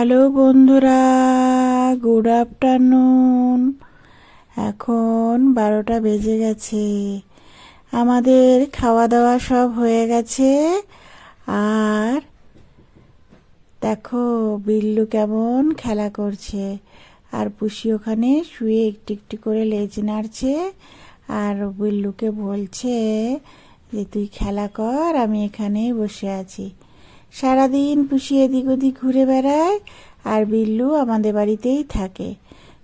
Hello বন্ধুরা good afternoon এখন বারোটা বেজে গেছে। আমাদের খাওয়া দাওয়া সব হয়ে গেছে। আর দেখো, বিল্লু কেমন খেলা করছে। আর পুষি ওখানে শুয়ে একটু একটু করে লেজ নাড়ছে। আর বিল্লুকে বলছে যে, তুই খেলা কর, আমি এখানেই বসে আছি। সারাদিন পুষি এদিক ওদিক ঘুরে বেড়ায় আর বিল্লু আমাদের বাড়িতেই থাকে।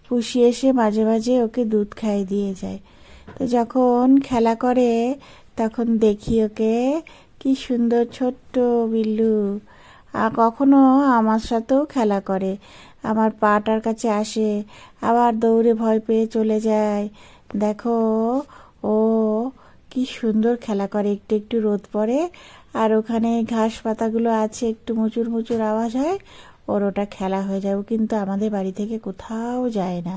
পুষি এসে মাঝে মাঝে ওকে দুধ খাইয়ে দিয়ে যায়। তো যখন খেলা করে, তখন দেখি ওকে কি সুন্দর ছোট্ট বিল্লু। আর কখনো আমার সাথেও খেলা করে। আমার পাটার কাছে আসে, আবার দৌড়ে ভয় পেয়ে চলে যায়। দেখো, ও কি সুন্দর খেলা করে। একটু একটু রোদ পড়ে আর ওখানে ঘাস পাতাগুলো আছে, একটু মুচুর মুচুর আওয়াজ হয়, ওর ওটা খেলা হয়ে যায়। ও কিন্তু আমাদের বাড়ি থেকে কোথাও যায় না।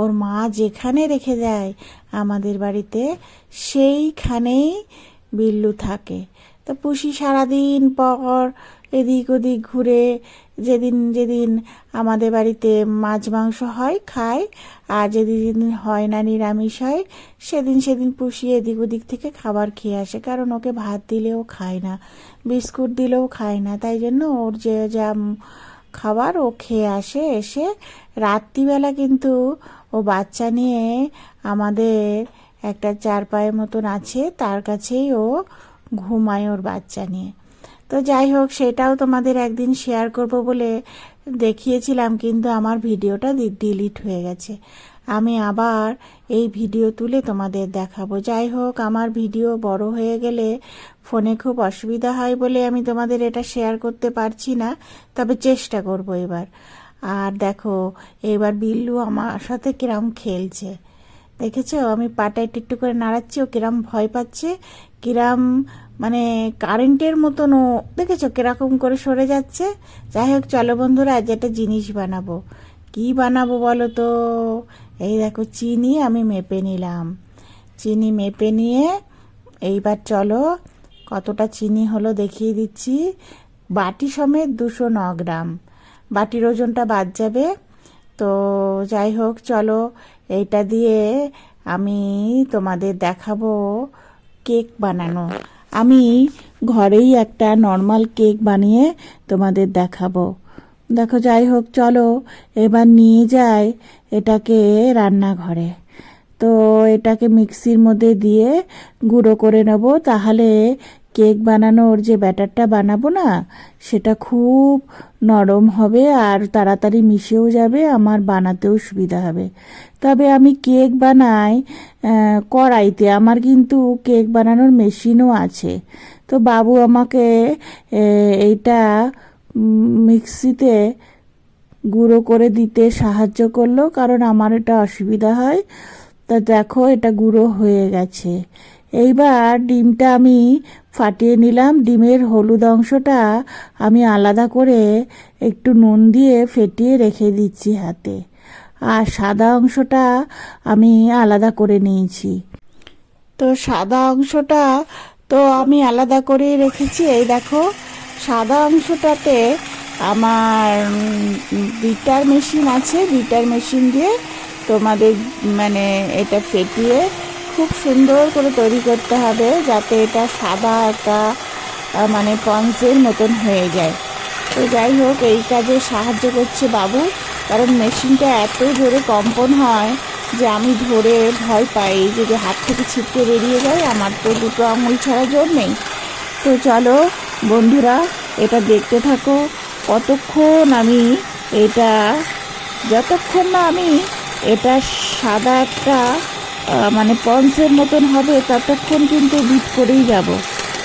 ওর মা যেখানে রেখে দেয় আমাদের বাড়িতে, সেইখানেই বিল্লু থাকে। তো পুষি সারাদিন পর এদিক ওদিক ঘুরে যেদিন যেদিন আমাদের বাড়িতে মাছ মাংস হয়, খায়, আর যেদিন হয় না নিরামিষ হয়, সেদিন সেদিন পুষি এদিক ওদিক থেকে খাবার খেয়ে আসে। কারণ ওকে ভাত দিলেও খায় না, বিস্কুট দিলেও খায় না। তাই জন্য ওর যে যা খাবার ও খেয়ে আসে, এসে রাত্রিবেলা কিন্তু ও বাচ্চা নিয়ে আমাদের একটা চার পায়ের মতন আছে, তার কাছেই ও ঘুমায় ওর বাচ্চা নিয়ে। তো যাই হোক, সেটাও তোমাদের একদিন শেয়ার করব বলে দেখিয়েছিলাম, কিন্তু আমার ভিডিওটা ডিলিট হয়ে গেছে। আমি আবার এই ভিডিও তুলে তোমাদের দেখাবো। যাই হোক, আমার ভিডিও বড় হয়ে গেলে ফোনে খুব অসুবিধা হয় বলে আমি তোমাদের এটা শেয়ার করতে পারছি না, তবে চেষ্টা করব এবার। আর দেখো, এবার বিল্লু আমার সাথে কিরম খেলছে। দেখেছ? আমি পাটা একটু একটু করে নাড়াচ্ছি, ও কিরম ভয় পাচ্ছে, কিরম মানে কারেন্টের মতন ও, দেখেছ? কীরকম করে সরে যাচ্ছে। যাই হোক, চলো বন্ধুরা, আজ একটা জিনিস বানাবো। কি বানাবো বলো তো? এই দেখো, চিনি আমি মেপে নিলাম। চিনি মেপে নিয়ে, এইবার চলো, কতটা চিনি হলো দেখিয়ে দিচ্ছি। বাটি সমেত দুশো ন গ্রাম। বাটির ওজনটা বাদ যাবে। তো যাই হোক, চলো এইটা দিয়ে আমি তোমাদের দেখাবো কেক বানানো। আমি ঘরেই একটা নর্মাল কেক বানিয়ে তোমাদের দেখাবো। দেখো, যাই হোক, চলো, এবার নিয়ে যাই এটাকে রান্নাঘরে। তো এটাকে মিক্সির মধ্যে দিয়ে গুঁড়ো করে নেব, তাহলে কেক বানানোর যে ব্যাটারটা বানাবো না, সেটা খুব নরম হবে আর তাড়াতাড়ি মিশেও যাবে, আমার বানাতেও সুবিধা হবে। তবে আমি কেক বানাই কড়াইতে। আমার কিন্তু কেক বানানোর মেশিনও আছে। তো বাবু আমাকে এইটা মিক্সিতে গুঁড়ো করে দিতে সাহায্য করল, কারণ আমার এটা অসুবিধা হয়। তা দেখো, এটা গুঁড়ো হয়ে গেছে। এইবার ডিমটা আমি ফাটিয়ে নিলাম। ডিমের হলুদ অংশটা আমি আলাদা করে একটু নুন দিয়ে ফেটিয়ে রেখে দিচ্ছি হাতে। আর সাদা অংশটা আমি আলাদা করে নিয়েছি। তো সাদা অংশটা তো আমি আলাদা করে রেখেছি। এই দেখো, সাদা অংশটাতে আমার বিটার মেশিন আছে। বিটার মেশিন দিয়ে তোমাদের মানে এটা ফেটিয়ে খুব সুন্দর করে তৈরি করতে হবে যাতে এটা সাদা একটা মানে পঞ্চের মতন হয়ে যায়। তো যাই হোক, এই কাজে সাহায্য করছে বাবু, কারণ মেশিনটা এত জোরে কম্পন হয় যে আমি ধরে ভয় পাই যদি হাত থেকে ছিটকে বেরিয়ে যায়, আমার তো দুটো আঙুল ছাড়া জোর নেই। তো চলো বন্ধুরা, এটা দেখতে থাকো, কতক্ষণ আমি এটা, যতক্ষণ না আমি এটা সাদা একটা মানে পঞ্চের মতন হবে, ততক্ষণ কিন্তু বিট করেই যাব।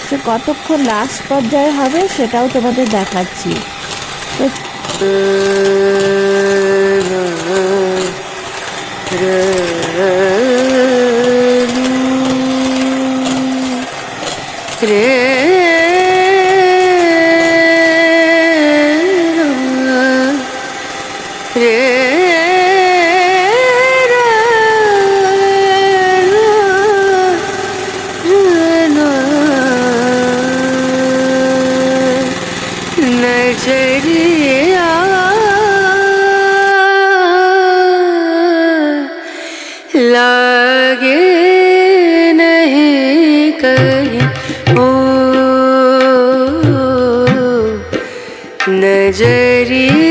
সে কতক্ষণ লাস্ট পর্যায়ে হবে সেটাও তোমাদের দেখাচ্ছি। তো চড়িয়া লাগে নহি কহি ও নজরিয়া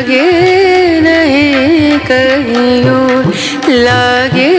लागे नहीं कहीं लगे लागे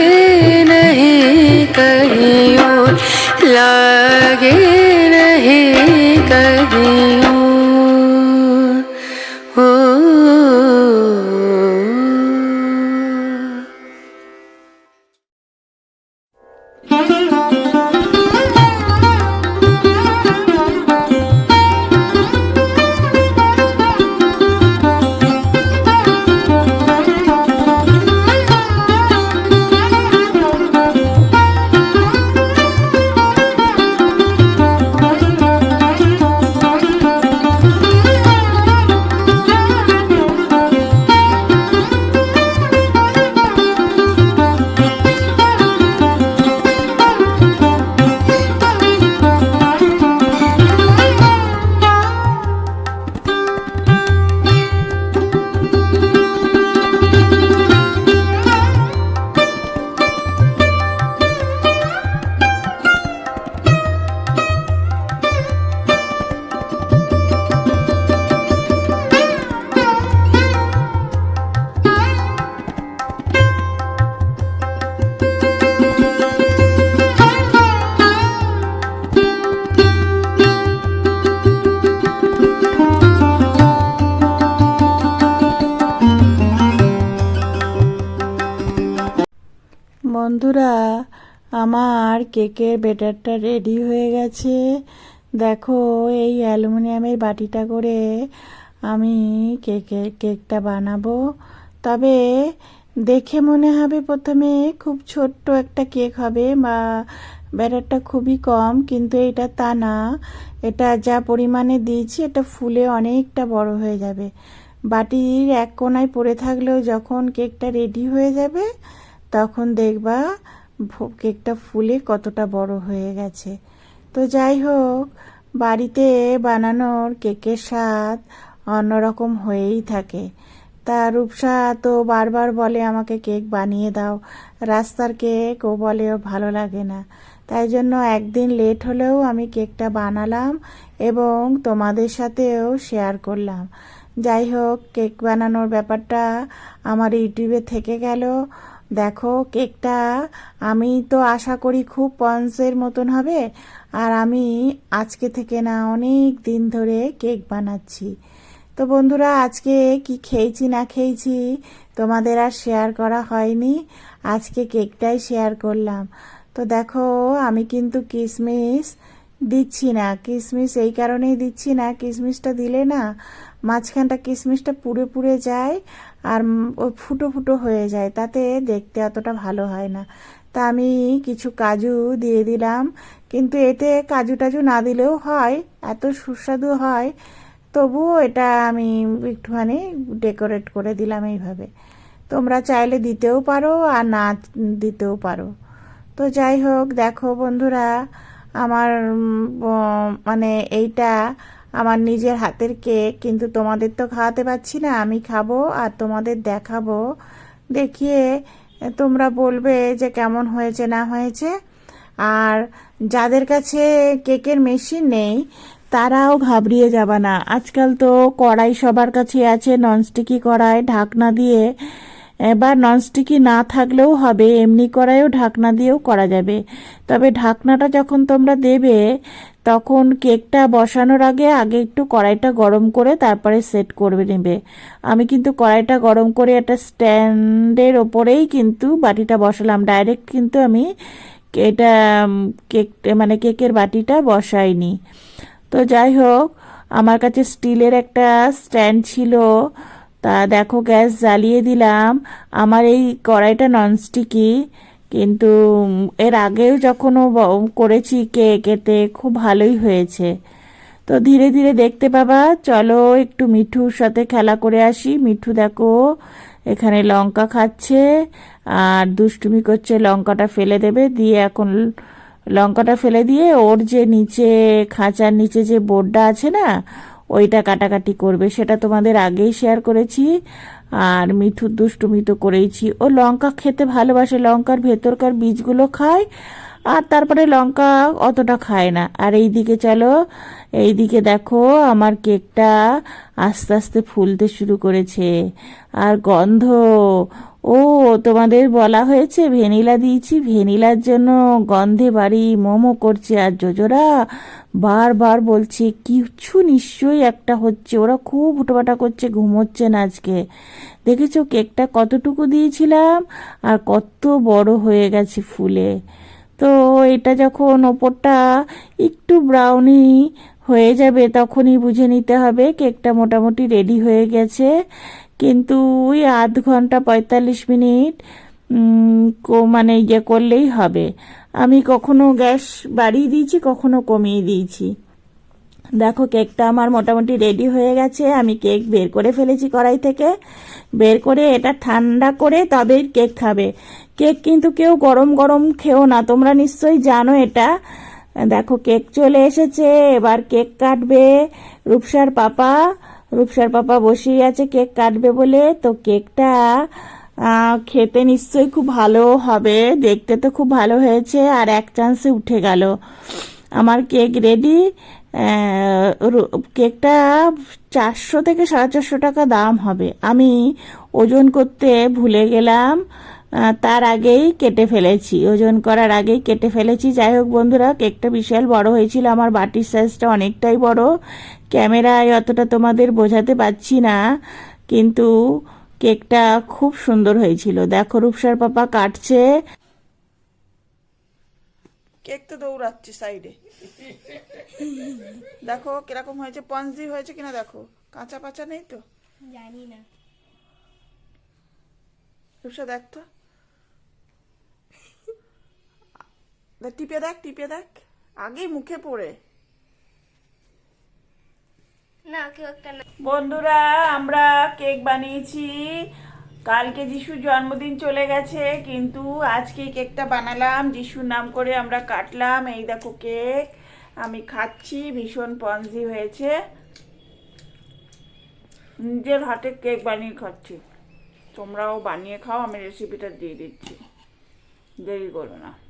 বন্ধুরা, আমার কেকের ব্যাটারটা রেডি হয়ে গেছে। দেখো, এই অ্যালুমিনিয়ামের বাটিটা করে আমি কেকের কেকটা বানাবো। তবে দেখে মনে হবে প্রথমে খুব ছোট্ট একটা কেক হবে, বা ব্যাটারটা খুবই কম, কিন্তু এটা তা না। এটা যা পরিমাণে দিয়েছি, এটা ফুলে অনেকটা বড় হয়ে যাবে। বাটির এক কোনায় পড়ে থাকলেও যখন কেকটা রেডি হয়ে যাবে তখন দেখবা কেকটা ফুলে কতটা বড় হয়ে গেছে। তো যাই হোক, বাড়িতে বানানোর কেকের স্বাদ অন্যরকম হয়েই থাকে। তা রূপসা তো বারবার বলে আমাকে কেক বানিয়ে দাও। রাস্তার কেক ও বলে ওর ভালো লাগে না। তাই জন্য একদিন লেট হলেও আমি কেকটা বানালাম এবং তোমাদের সাথেও শেয়ার করলাম। যাই হোক, কেক বানানোর ব্যাপারটা আমার ইউটিউবে থেকে গেল। দেখো কেকটা, আমি তো আশা করি খুব পন্সের মতন হবে। আর আমি আজকে থেকে না অনেক দিন ধরে কেক বানাচ্ছি। তো বন্ধুরা, আজকে কি খেয়েছি না খেয়েছি তোমাদের আর শেয়ার করা হয়নি। আজকে কেকটাই শেয়ার করলাম। তো দেখো, আমি কিন্তু কিশমিশ দিচ্ছি না কিশমিশ এই কারণেই দিচ্ছি না কিশমিশটা দিলে না মাঝখানটা কিশমিশটা পুড়ে পুড়ে যায় আর উম ও ফুটো ফুটো হয়ে যায়, তাতে দেখতে অতটা ভালো হয় না। তা আমি কিছু কাজু দিয়ে দিলাম, কিন্তু এতে কাজু টাজু না দিলেও হয়, এত সুস্বাদু হয়, তবুও এটা আমি একটুখানি ডেকোরেট করে দিলাম এইভাবে। তোমরা চাইলে দিতেও পারো আর না দিতেও পারো। তো যাই হোক, দেখো বন্ধুরা আমার মানে এইটা আমার নিজের হাতের কেক, কিন্তু তোমাদের তো খাওয়াতে পারছি না। আমি খাব আর তোমাদের দেখাবো। দেখিয়ে তোমরা বলবে যে কেমন হয়েছে, না হয়েছে। আর যাদের কাছে কেকের মেশিন নেই, তারাও ঘাবড়িয়ে যাবে না। আজকাল তো কড়াই সবার কাছে আছে, ননস্টিকি কড়াই, ঢাকনা দিয়ে এবার ননস্টিকি না থাকলেও হবে, এমনি কড়াইও ঢাকনা দিয়েও করা যাবে। তবে ঢাকনাটা যখন তোমরা দেবে, তখন কেকটা বসানোর আগে আগে একটু কড়াইটা গরম করে তারপরে সেট করবে নেবে। আমি কিন্তু কড়াইটা গরম করে একটা স্ট্যান্ডের ওপরেই কিন্তু বাটিটা বসালাম। ডাইরেক্ট কিন্তু আমি এটা কেক মানে কেকের বাটিটা বসাইনি। তো যাই হোক, আমার কাছে স্টিলের একটা স্ট্যান্ড ছিল। তা দেখো গ্যাস জ্বালিয়ে দিলাম। আমার এই কড়াইটা ননস্টিকি কিন্তু এর আগেও যখনও করেছি কেক এতে খুব ভালোই হয়েছে। তো ধীরে ধীরে দেখতে পাবা, চলো একটু মিঠুর সাথে খেলা করে আসি। মিঠু দেখো এখানে লঙ্কা খাচ্ছে, আর দুষ্টুমি করছে, লঙ্কাটা ফেলে দেবে। দিয়ে এখন লঙ্কাটা ফেলে দিয়ে ওর যে নিচে, খাঁচার নিচে যে বোর্ডটা আছে না ওইটা কাটাকাটি করবে, সেটা তোমাদের আগেই শেয়ার করেছি। আর মিঠুর দুষ্টুমি তো করেইছি। ও লঙ্কা খেতে ভালোবাসে, লঙ্কার ভেতরকার বীজগুলো খায়, আর তারপরে লঙ্কা অতটা খায় না। আর এইদিকে চলো, এইদিকে দেখো আমার কেকটা আস্তে আস্তে ফুলতে শুরু করেছে। আর গন্ধ ও, তোমাদের বলা হয়েছে ভ্যানিলা দিয়েছি, ভ্যানিলার জন্য গন্ধে বাড়ি মোমো করছে আর জোজোরা। বারবার বলছে কিছু নিশ্চয়ই একটা হচ্ছে, ওরা খুব হুটোপাটা করছে, ঘুমোচ্ছে না আজকে। দেখেছ, কেকটা কতটুকু দিয়েছিলাম আর কত বড় হয়ে গেছে ফুলে। তো এটা যখন ওপরটা একটু ব্রাউনি হয়ে যাবে, তখনই বুঝে নিতে হবে, কেকটা মোটামুটি রেডি হয়ে গেছে। কিন্তু ওই আধ ঘণ্টা পঁয়তাল্লিশ মিনিট মানে ইয়ে করলেই হবে। আমি কখনো গ্যাস বাড়িয়ে দিয়েছি, কখনো কমিয়ে দিয়েছি। দেখো, কেকটা আমার মোটামুটি রেডি হয়ে গেছে। আমি কেক বের করে ফেলেছি কড়াই থেকে। বের করে এটা ঠান্ডা করে তবেই কেক খাবে। কেক কিন্তু কেউ গরম গরম খেও না, তোমরা নিশ্চয়ই জানো এটা। দেখো, কেক চলে এসেছে। এবার কেক কাটবে রূপসার পাপা। রূপসার পাপা বসেই আছে, কেক কাটবে বলে। তো কেকটা খেতে নিশ্চয়ই খুব ভালো হবে। দেখতে তো খুব ভালো হয়েছে আর এক চান্সে উঠে গেল। আমার কেক রেডি কেকটা চারশো থেকে সাড়ে চারশো টাকা দাম হবে। আমি ওজন করতে ভুলে গেলাম। তার আগেই কেটে ফেলেছি। ওজন করার আগেই কেটে ফেলেছি। যাই হোক বন্ধুরা কেকটা বিশাল বড় হয়েছিল। আমার বাটির সাইজটা অনেকটাই বড়। ক্যামেরায় অতটা তোমাদের বোঝাতে পারছি না কিন্তু কেকটা খুব সুন্দর হয়েছিল। দেখো রূপসার পাপা কাটছে। কেক তো দৌড়াচ্ছে সাইডে দেখো কীরকম হয়েছে? পঞ্জি হয়েছে কিনা দেখো। কাঁচা পাচা নেই তো? জানি না। রূপসা দেখ তো দেখ, টিপে দেখ টিপে দেখ। আগেই মুখে পড়ে। বন্ধুরা আমরা কেক বানিয়েছি। কালকে যিশুর জন্মদিন চলে গেছে কিন্তু আজকে কেকটা বানালাম। যিশুর নাম করে আমরা কাটলাম। এই দেখো কেক। আমি খাচ্ছি ভীষণ পঞ্জি হয়েছে। নিজের হাতে কেক বানিয়ে খাচ্ছি। তোমরাও বানিয়ে খাও আমি রেসিপিটা দিয়ে দিচ্ছি। দেরি করো না।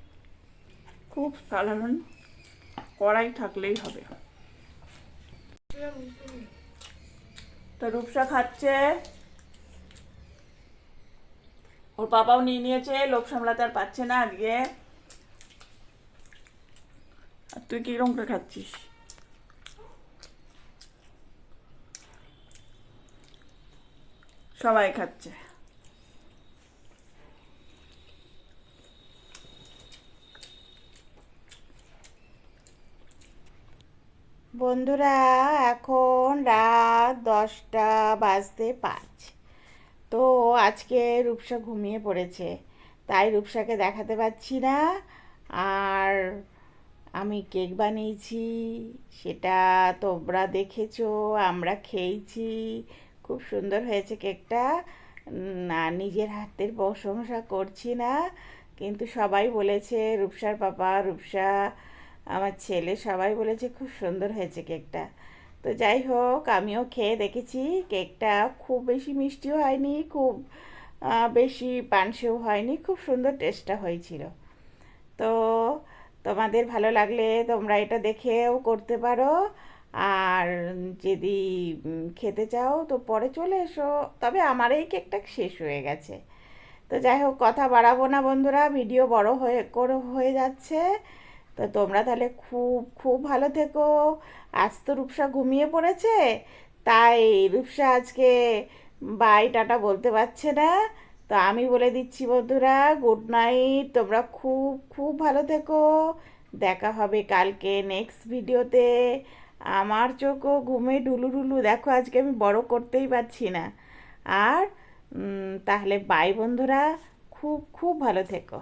খুব সাধারণ কড়াই থাকলেই হবে। তো রূপসা খাচ্ছে। ওর বাবাও নিয়ে নিয়েছে লোক সামলাতে আর পাচ্ছে না আজকে। আর তুই কীরকম করে খাচ্ছিস? সবাই খাচ্ছে। বন্ধুরা, এখন রাত দশটা বাজতে পাঁচ। তো আজকে রূপসা ঘুমিয়ে পড়েছে, তাই রূপসাকে দেখাতে পাচ্ছি না। আর আমি কেক বানিয়েছি, সেটা তোমরা দেখেছ, আমরা খেয়েছি। খুব সুন্দর হয়েছে কেকটা। না নিজের হাতের প্রশংসা করছি না, কিন্তু সবাই বলেছে, রূপসার পাপা, রূপসা আমার ছেলে সবাই বলেছে খুব সুন্দর হয়েছে কেকটা। তো যাই হোক, আমিও খেয়ে দেখেছি, কেকটা খুব বেশি মিষ্টিও হয়নি, খুব বেশি পানসেও হয়নি, খুব সুন্দর টেস্টটা হয়েছিল। তো তোমাদের ভালো লাগলে তোমরা এটা দেখেও করতে পারো। আর যদি খেতে চাও তো পরে চলে এসো। তবে আমার এই কেকটা শেষ হয়ে গেছে। তো যাই হোক, কথা বাড়াবো না বন্ধুরা, ভিডিও বড় হয়ে, করে হয়ে যাচ্ছে। তো তোমরা তাহলে খুব খুব ভালো থেকো। আজ তো রূপসা ঘুমিয়ে পড়েছে, তাই রূপসা আজকে বাই টাটা বলতে পারছে না। তো আমি বলে দিচ্ছি বন্ধুরা গুড নাইট তোমরা খুব খুব ভালো থেকো। দেখা হবে কালকে নেক্সট ভিডিওতে আমার চোখও ঘুমে ডুলু ডুলু দেখো আজকে আমি বড় করতেই পারছি না। আর তাহলে বাই বন্ধুরা, খুব খুব ভালো থেকো।